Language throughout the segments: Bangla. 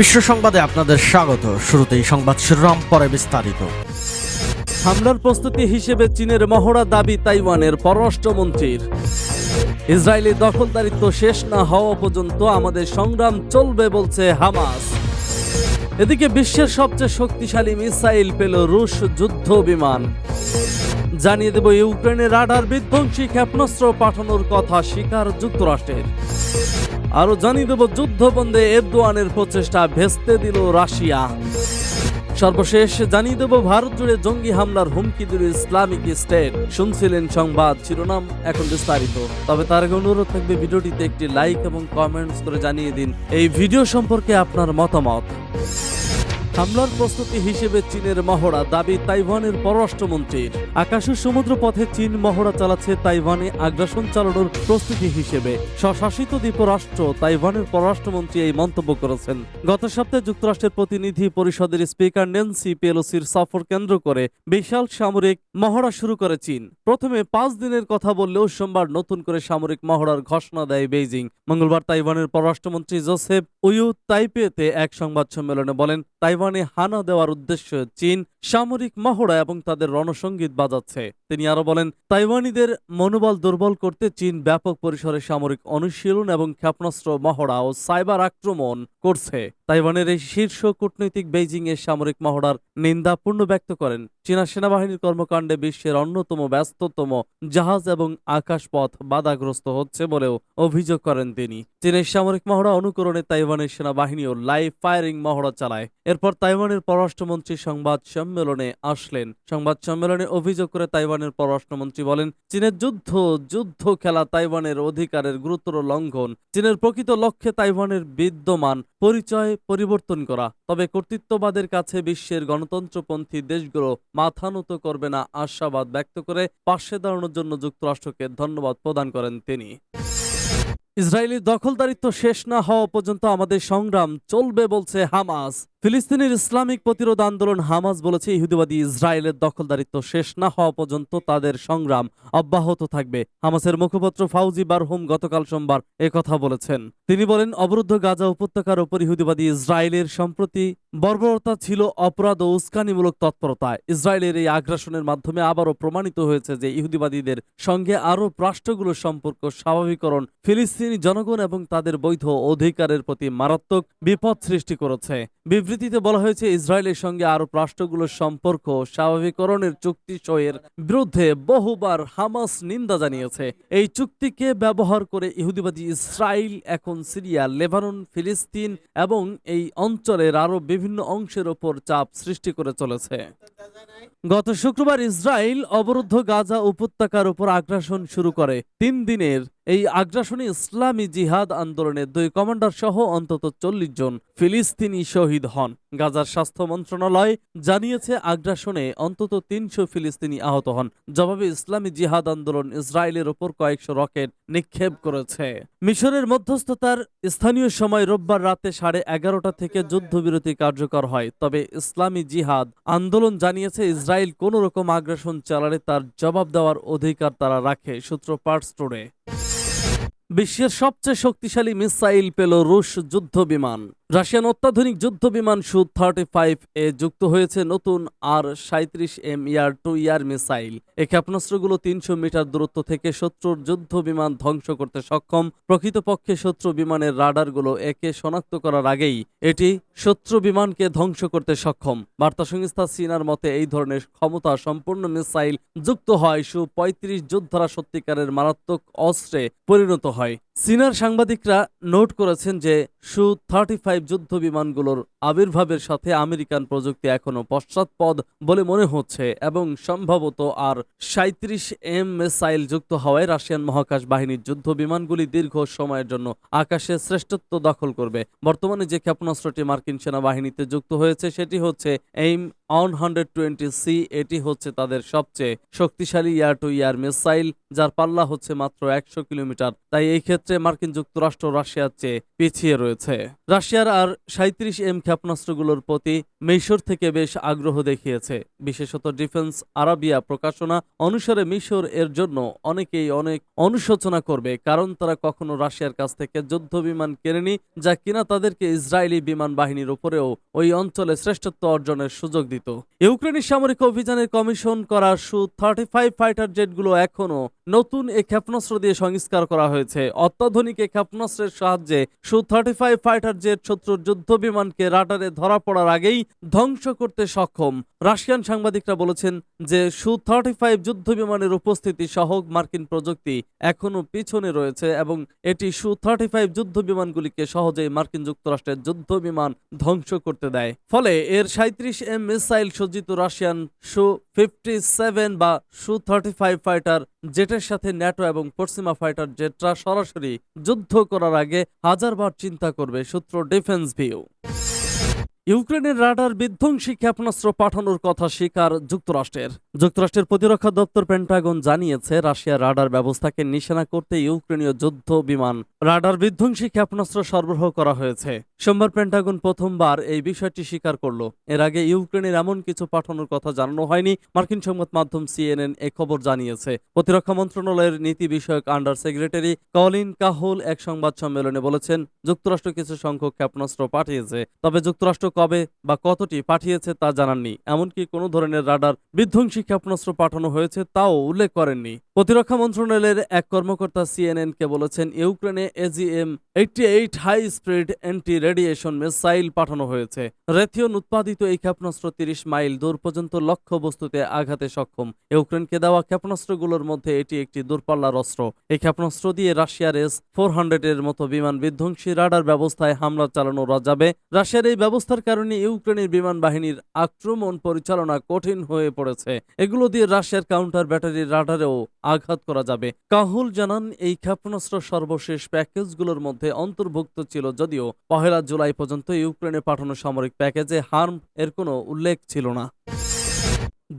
বিশ্ব সংবাদে আপনাদের স্বাগত। শুরুতেই সংবাদ শিরোনাম, পরে বিস্তারিত। হামলার প্রস্তুতি হিসেবে চীনের মহড়া দাবি তাইওয়ানের পররাষ্ট্রমন্ত্রীর। ইসরায়েলি দখলদারিত্ব শেষ না হওয়া পর্যন্ত আমাদের সংগ্রাম চলবে বলছে হামাস। এদিকে বিশ্বের সবচেয়ে শক্তিশালী মিসাইল পেল রুশ যুদ্ধ বিমান। জানিয়ে দেব, ইউক্রেনের রাডার বিধ্বংসী ক্ষেপণাস্ত্র পাঠানোর কথা স্বীকার যুক্তরাষ্ট্রের। আরও জানিয়ে দেব যুদ্ধ বন্ধে এরদোয়ানের প্রচেষ্টা ভেস্তে দিল রাশিয়া। সর্বশেষ জানিয়ে দেব, ভারত জুড়ে জঙ্গি হামলার হুমকি দিল ইসলামিক স্টেট। শুনছিলেন সংবাদ শিরোনাম, এখন বিস্তারিত। তবে তার আগে অনুরোধ থাকবে, ভিডিওটিতে একটি লাইক এবং কমেন্টস করে জানিয়ে দিন। এই ভিডিও সম্পর্কে আপনার মতামত। হামলার প্রস্তুতি হিসেবে চীনের মহড়া দাবি তাইওয়ানের পররাষ্ট্রমন্ত্রীর আকাশ সমুদ্র পথে চীন মহড়া চালাচ্ছে তাইওয়ানে আগ্রাসন চালানোর প্রস্তুতি হিসেবে। স্বশাসিত দ্বীপরাষ্ট্র তাইওয়ানের পররাষ্ট্রমন্ত্রী এই মন্তব্য করেছেন। গত সপ্তাহে যুক্তরাষ্ট্রের প্রতিনিধি পরিষদের স্পিকার নেন্সি পেলোসির সফর কেন্দ্র করে বিশাল সামরিক মহড়া শুরু করে চীন। প্রথমে পাঁচ দিনের কথা বললেও সোমবার নতুন করে সামরিক মহড়ার ঘোষণা দেয় বেইজিং। মঙ্গলবার তাইওয়ানের পররাষ্ট্রমন্ত্রী জোসেফ উইউ তাইপেতে এক সংবাদ সম্মেলনে বলেন, তাইওয়ানে হানা দেওয়ার উদ্দেশ্যে চীন সামরিক মহড়া এবং তাদের রণসঙ্গীত বাজাচ্ছে। তিনি আরও বলেন, তাইওয়ানিদের মনোবল দুর্বল করতে চীন ব্যাপক পরিসরে সামরিক অনুশীলন এবং ক্ষেপণাস্ত্র, মহড়া ও সাইবার আক্রমণ করছে। তাইওয়ানের এই শীর্ষ কূটনৈতিক বেইজিং এর সামরিক মহড়ার নিন্দা পূর্ণ ব্যক্ত করেন। চীনা সেনাবাহিনীর কর্মকাণ্ডে বিশ্বের অন্যতম ব্যস্ততম জাহাজ এবং আকাশপথ বাধাগ্রস্ত হচ্ছে বলেও অভিযোগ করেন তিনি। চীনের সামরিক মহড়া অনুকরণে তাইওয়ানের সেনাবাহিনীও লাইভ ফায়ারিং মহড়া চালায়। এরপর তাইওয়ানের পররাষ্ট্রমন্ত্রী সংবাদ সম্মেলনে আসলেন। সংবাদ সম্মেলনে অভিযোগ করে তাইওয়ানের পররাষ্ট্রমন্ত্রী বলেন, চীনের যুদ্ধ যুদ্ধ খেলা তাইওয়ানের অধিকারের গুরুতর লঙ্ঘন। চীনের প্রকৃত লক্ষ্যে তাইওয়ানের বিদ্যমান পরিচয় পরিবর্তন করা। তবে কর্তৃত্ববাদের কাছে বিশ্বের গণতন্ত্রপন্থী দেশগুলো মাথা নত করবে না। আশাবাদ ব্যক্ত করে পাশে দাঁড়ানোর জন্য যুক্তরাষ্ট্রকে ধন্যবাদ প্রদান করেন তিনি। ইসরায়েলি দখলদারিত্ব শেষ না হওয়া পর্যন্ত আমাদের সংগ্রাম চলবে বলছে হামাস। ফিলিস্তিনের ইসলামিক প্রতিরোধ আন্দোলন হামাস বলেছে, ইহুদিবাদী ইসরায়েলের দখলদারিত্ব শেষ না হওয়া পর্যন্ত তাদের সংগ্রাম অব্যাহত থাকবে। হামাসের মুখপাত্র ফাউজি বারহুম গতকাল সোমবার কথা বলেছেন। তিনি বলেন, অবরুদ্ধ গাজা উপত্যকার উপর ইহুদিবাদী ইসরায়েলের সম্প্রতি বর্বরতা ছিল অপরাধ ও উস্কানিমূলক তৎপরতা ইসরায়েলের এই আগ্রাসনের মাধ্যমে আবারও প্রমাণিত হয়েছে যে ইহুদিবাদীদের সঙ্গে আরব রাষ্ট্রগুলোর সম্পর্ক স্বাভাবিকরণ ফিলিস্তিনি জনগণ এবং তাদের বৈধ অধিকারের প্রতি মারাত্মক বিপদ সৃষ্টি করেছে। বিবৃতিতে বলা হয়েছে, ইসরায়েলের সঙ্গে আরব রাষ্ট্রগুলোর সম্পর্ক স্বাভাবিকরণের চুক্তি সয়ের বিরুদ্ধে বহুবার হামাস নিন্দা জানিয়েছে। এই চুক্তিকে ব্যবহার করে ইহুদিবাদী ইসরায়েল, এখন সিরিয়া, লেবানন, ফিলিস্তিন এবং এই অঞ্চলের আরও বিভিন্ন অংশের ওপর চাপ সৃষ্টি করে চলেছে। গত শুক্রবার ইসরায়েল অবরুদ্ধ গাজা উপত্যকার উপর আগ্রাসন শুরু করে। তিন দিনের এই আগ্রাসনে ইসলামী জিহাদ আন্দোলনের দুই কমান্ডার সহ অন্তত চল্লিশ জন ফিলিস্তিনি শহীদ হন। গাজার স্বাস্থ্য মন্ত্রণালয় জানিয়েছে আগ্রাসনে অন্তত তিনশো ফিলিস্তিনি আহত হন। জবাবে ইসলামী জিহাদ আন্দোলন ইসরায়েলের ওপর কয়েকশো রকেট নিক্ষেপ করেছে। মিশরের মধ্যস্থতার স্থানীয় সময় রোববার রাতে সাড়ে এগারোটা থেকে যুদ্ধবিরতি কার্যকর হয়, তবে ইসলামী জিহাদ আন্দোলন জানিয়েছে ইসরায়েল কোনো রকম আগ্রাসন চালালে তার জবাব দেওয়ার অধিকার তারা রাখে, সূত্র পার্টস টুডে। বিশ্বের সবচেয়ে শক্তিশালী মিসাইল পেল রুশ যুদ্ধ বিমান। রাশিয়ান অত্যাধুনিক যুদ্ধ বিমান সু থার্টি ফাইভ এ যুক্ত হয়েছে নতুন আর সাঁত্রিশ M air to air missile. এই ক্ষেপণাস্ত্রগুলো তিনশো মিটার দূরত্ব থেকে শত্রুর যুদ্ধ বিমান ধ্বংস করতে সক্ষম। প্রকৃতপক্ষে শত্রু বিমানের রাডারগুলো একে শনাক্ত করার আগেই এটি শত্রু বিমানকে ধ্বংস করতে সক্ষম। বার্তা সংস্থা সিনার মতে, এই ধরনের ক্ষমতা সম্পূর্ণ মিসাইল যুক্ত হয় সু পঁয়ত্রিশ যোদ্ধারা সত্যিকারের মারাত্মক অস্ত্রে পরিণত হয়। সিনার সাংবাদিকরা নোট করেছেন যে সু থার্টি ফাইভ যুদ্ধ বিমানগুলোর আবির্ভাবের সাথে আমেরিকান প্রযুক্তি এখনও পশ্চাৎপদ বলে মনে হচ্ছে এবং সম্ভবত আর সাঁত্রিশ এম মিসাইল যুক্ত হওয়ায় রাশিয়ান মহাকাশ বাহিনীর যুদ্ধ বিমানগুলি দীর্ঘ সময়ের জন্য আকাশে শ্রেষ্ঠত্ব দখল করবে। বর্তমানে যে ক্ষেপণাস্ত্রটি মার্কিন সেনাবাহিনীতে যুক্ত হয়েছে সেটি হচ্ছে AIM one hundred twenty C. এটি হচ্ছে তাদের সবচেয়ে শক্তিশালী ইয়ার টু ইয়ার মিসাইল, যার পাল্লা হচ্ছে মাত্র একশো কিলোমিটার। তাই এই ক্ষেত্রে মার্কিন যুক্তরাষ্ট্র রাশিয়ার চেয়ে পিছিয়ে রয়েছে। রাশিয়ার আর সাঁত্রিশ এম ক্ষেপণাস্ত্রগুলোর প্রতি মিশর থেকে বেশ আগ্রহ দেখিয়েছে। বিশেষত ডিফেন্স আরাবিয়া প্রকাশনা অনুসারে মিশর এর জন্য অনেকেই অনেক অনুশোচনা করবে, কারণ তারা কখনো রাশিয়ার কাছ থেকে যুদ্ধ বিমান কেনেনি, যা কিনা তাদেরকে ইসরায়েলি বিমান বাহিনীর উপরেও ওই অঞ্চলে শ্রেষ্ঠত্ব অর্জনের সুযোগ দিত। ইউক্রেনের সামরিক অভিযানের কমিশন করা সু থার্টি ফাইভ ফাইটার জেটগুলো এখনও নতুন এই ক্ষেপণাস্ত্র দিয়ে সংস্কার করা হয়েছে। অত্যাধুনিক এই ক্ষেপণাস্ত্রের সাহায্যে সু থার্টি ফাইভ ফাইটার জেট শত্রুর যুদ্ধ বিমানকে রাডারে ধরা পড়ার আগেই ধ্বংস করতে সক্ষম। রাশিয়ান সাংবাদিকরা বলেছেন যে সু থার্টি ফাইভ যুদ্ধ বিমানের উপস্থিতি সহ মার্কিন প্রযুক্তি এখনও পিছনে রয়েছে এবং এটি সু থার্টি ফাইভ যুদ্ধ বিমানগুলিকে সহজেই মার্কিন যুক্তরাষ্ট্রের যুদ্ধ বিমান ধ্বংস করতে দেয়। ফলে এর সাঁত্রিশ এম মিসাইল সজ্জিত রাশিয়ান সু ফিফটি সেভেন বা সু থার্টি ফাইভ ফাইটার জেটের সাথে ন্যাটো এবং পশ্চিমা ফাইটার জেটরা সরাসরি যুদ্ধ করার আগে হাজারবার চিন্তা করবে সূত্র ডিফেন্স ভিউ। ইউক্রেনের রাডার বিধ্বংসী ক্ষেপণাস্ত্র পাঠানোর কথা স্বীকার যুক্তরাষ্ট্রের। যুক্তরাষ্ট্রের প্রতিরক্ষা দপ্তর পেন্টাগন জানিয়েছে রাশিয়ার রাডার ব্যবস্থাকে নিশানা করতে ইউক্রেনীয় যুদ্ধ বিমান রাডার বিধ্বংসী ক্ষেপণাস্ত্র সরবরাহ করা হয়েছে। সোমবার পেন্টাগন প্রথমবার এই বিষয়টি স্বীকার করল। এর আগে ইউক্রেনের এমন কিছু পাঠানোর কথা জানানো হয়নি, মার্কিন সংবাদ মাধ্যম সিএনএন এ খবর জানিয়েছে। প্রতিরক্ষা মন্ত্রণালয়ের নীতি বিষয়ক আন্ডার সেক্রেটারি কলিন কাহুল এক সংবাদ সম্মেলনে বলেছেন, যুক্তরাষ্ট্র কিছু সংখ্যক ক্ষেপণাস্ত্র পাঠিয়েছে, তবে যুক্তরাষ্ট্র কবে বা কতটি পাঠিয়েছে তা জানাননি। এমনকি কোনো ধরনের রাডার বিধ্বংসী ক্ষেপণাস্ত্র পাঠানো হয়েছে তাও উল্লেখ করেননি। প্রতিরক্ষা মন্ত্রণালয়ের এক কর্মকর্তা সিএনএন কে বলেছেন, ইউক্রেনে AGM eighty eight high speed anti radiation missile পাঠানো হয়েছে। রেথিয়ন উৎপাদিত এই ক্ষেপণাস্ত্র তিরিশ মাইল দূর পর্যন্ত লক্ষ্য বস্তুতে আঘাতে সক্ষম। ইউক্রেনকে দেওয়া ক্ষেপণাস্ত্রগুলোর মধ্যে এটি একটি দূরপাল্লার অস্ত্র। এই ক্ষেপণাস্ত্র দিয়ে রাশিয়ার এস ফোর হান্ড্রেডের মতো বিমান বিধ্বংসী রাডার ব্যবস্থায় হামলা চালানো যাবে। রাশিয়ার এই ব্যবস্থার কারণে ইউক্রেনের বিমান বাহিনীর আক্রমণ পরিচালনা কঠিন হয়ে পড়েছে। এগুলো দিয়ে রাশিয়ার কাউন্টার ব্যাটারি রাডারেও আঘাত করা যাবে। কাহুল জানান, এই ক্ষেপণাস্ত্র সর্বশেষ প্যাকেজগুলোর মধ্যে অন্তর্ভুক্ত ছিল যদিও পহেলা জুলাই পর্যন্ত ইউক্রেনে পাঠানো সামরিক প্যাকেজে হার্ম এর কোনো উল্লেখ ছিল না।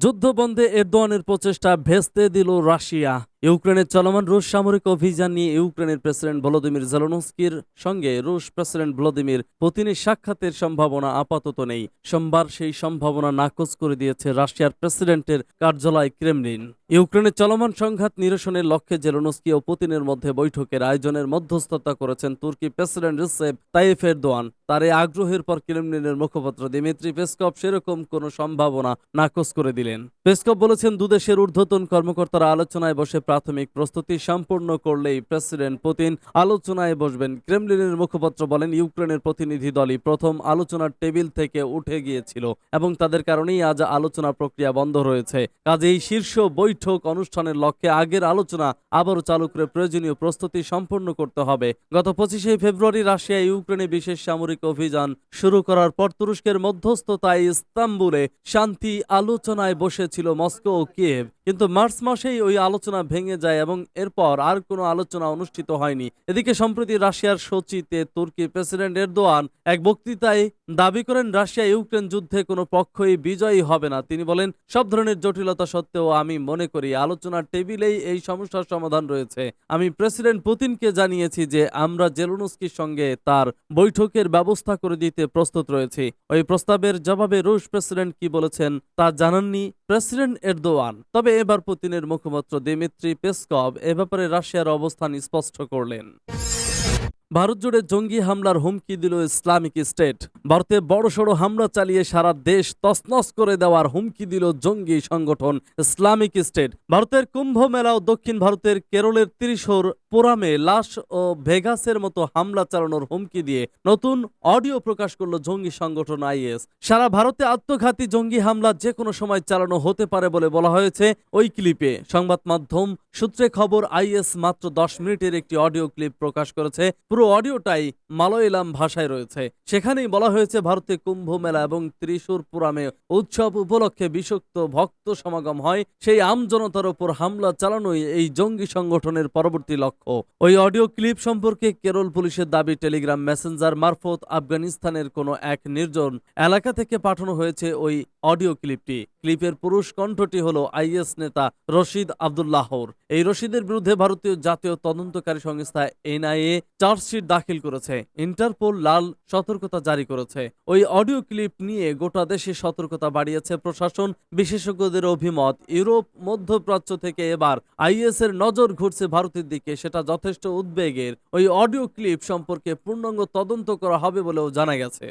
যুদ্ধবন্ধে এরদোয়ানের প্রচেষ্টা ভেস্তে দিল রাশিয়া। ইউক্রেনের চলমান রুশ সামরিক অভিযান নিয়ে ইউক্রেনের প্রেসিডেন্ট ভলোদিমির জেলনস্কির সঙ্গে রুশ প্রেসিডেন্ট ভলোদিমির পুতিনের সাক্ষাতের সম্ভাবনা আপাতত নেই। সোমবার সেই সম্ভাবনা নাকচ করে দিয়েছে রাশিয়ার প্রেসিডেন্টের কার্যালয় ক্রেমলিন। ইউক্রেনের চলমান সংঘাত নিরসনের লক্ষ্যে জেলনস্কি ও পুতিনের মধ্যে বৈঠকের আয়োজনের মধ্যস্থতা করেছেন তুর্কি প্রেসিডেন্ট রিসেপ তাইফ এরদোয়ান। তার এই আগ্রহের পর ক্রেমলিনের মুখপাত্র দিমিত্রি পেসকপ সেরকম কোনো সম্ভাবনা নাকচ করে দিলেন। পেসকপ বলেছেন, দুদেশের ঊর্ধ্বতন কর্মকর্তারা আলোচনায় বসে প্রাথমিক প্রস্তুতি সম্পূর্ণ করলেই প্রেসিডেন্ট পুতিন আলোচনায় বসবেন। ক্রেমলিনের মুখপাত্র বলেন, ইউক্রেনের প্রতিনিধি দলই প্রথম আলোচনার টেবিল থেকে উঠে গিয়েছিল এবং তাদের কারণেই আজ আলোচনা প্রক্রিয়া বন্ধ রয়েছে। কাজেই শীর্ষ বৈঠক অনুষ্ঠানের লক্ষ্যে আগের আলোচনা আবারও চালু করে প্রয়োজনীয় প্রস্তুতি সম্পন্ন করতে হবে। গত পঁচিশে ফেব্রুয়ারি রাশিয়া ইউক্রেনে বিশেষ সামরিক অভিযান শুরু করার পর তুরস্কের মধ্যস্থতায় ইস্তাম্বুলে শান্তি আলোচনায় বসেছিল মস্কো ও কিয়েভ। কিন্তু মার্চ মাসেই ওই আলোচনা ভেঙে যায় এবং এরপর আর কোনো আলোচনা অনুষ্ঠিত হয়নি। এদিকে সম্প্রতি রাশিয়ার সোচিতে তুর্কি প্রেসিডেন্ট এরদোয়ান এক বক্তৃতায় দাবি করেন রাশিয়া ইউক্রেন যুদ্ধে কোনো পক্ষই বিজয়ী হবে না। তিনি বলেন, সব ধরনের জটিলতা সত্ত্বেও আমি মনে করি, আলোচনার টেবিলেই এই সমস্যার সমাধান রয়েছে। আমি প্রেসিডেন্ট পুতিনকে জানিয়েছি যে আমরা জেলুনস্কির সঙ্গে তার বৈঠকের ব্যবস্থা করে দিতে প্রস্তুত রয়েছি। ওই প্রস্তাবের জবাবে রুশ প্রেসিডেন্ট কি বলেছেন, তা জানাননি প্রেসিডেন্ট এরদোয়ান। তবে এবার পুতিনের মুখপাত্র দিমিত্রি পেসকভ এ ব্যাপারে রাশিয়ার অবস্থান স্পষ্ট করলেন। ভারত জুড়ে জঙ্গি হামলার হুমকি দিল ইসলামিক স্টেট। ভারতে বড়সড় হামলা চালিয়ে সারা দেশ তছনছ করে দেওয়ার হুমকি দিল জঙ্গি সংগঠন ইসলামিক স্টেট। ভারতের কুম্ভ মেলা ও দক্ষিণ ভারতের কেরলের ত্রিশোর পোরামে লাশ ও ভেগাসের মতো হামলা চালানোর হুমকি দিয়ে নতুন অডিও প্রকাশ করল জঙ্গি সংগঠন আইএস। সারা ভারতে আত্মঘাতী জঙ্গি হামলা যে কোনো সময় চালানো হতে পারে বলে বলা হয়েছে ওই ক্লিপে। সংবাদ মাধ্যম সূত্রে খবর, আইএস মাত্র দশ মিনিটের একটি অডিও ক্লিপ প্রকাশ করেছে। পুরো অডিওটাই মালয়ালাম ভাষায় রয়েছে। সেখানেই বলা হয়েছে ভারতে কুম্ভ মেলা এবং ত্রিশূর পুরামে উৎসব উপলক্ষে বিষাক্ত ভক্ত সমাগম হয়। সেই আমজনতার ওপর হামলা চালানোই এই জঙ্গি সংগঠনের পরবর্তী লক্ষ্য। ওই অডিও ক্লিপ সম্পর্কে কেরল পুলিশের দাবি, টেলিগ্রাম মেসেঞ্জার মারফত আফগানিস্তানের কোনো এক নির্জন এলাকা থেকে পাঠানো হয়েছে ওই অডিও ক্লিপটি। ক্লিপের পুরুষ কণ্ঠটি হলো আইএস নেতা রশিদ আবদুল্লাহর। এই রশিদের বিরুদ্ধে ভারতীয় জাতীয় তদন্তকারী সংস্থা এনআইএ চার্জশিট দাখিল করেছে। ইন্টারপোল লাল সতর্কতা জারি করেছে। ওই অডিও ক্লিপ নিয়ে গোটা দেশে সতর্কতা বাড়িয়েছে প্রশাসন, বিশেষজ্ঞদের অভিমত। ইউরোপ, মধ্যপ্রাচ্য থেকে এবার আইএস এর নজর ঘুরছে ভারতের দিকে, সেটা যথেষ্ট উদ্বেগের। ওই অডিও ক্লিপ সম্পর্কে পূর্ণাঙ্গ তদন্ত করা হবে বলেও জানা গেছে।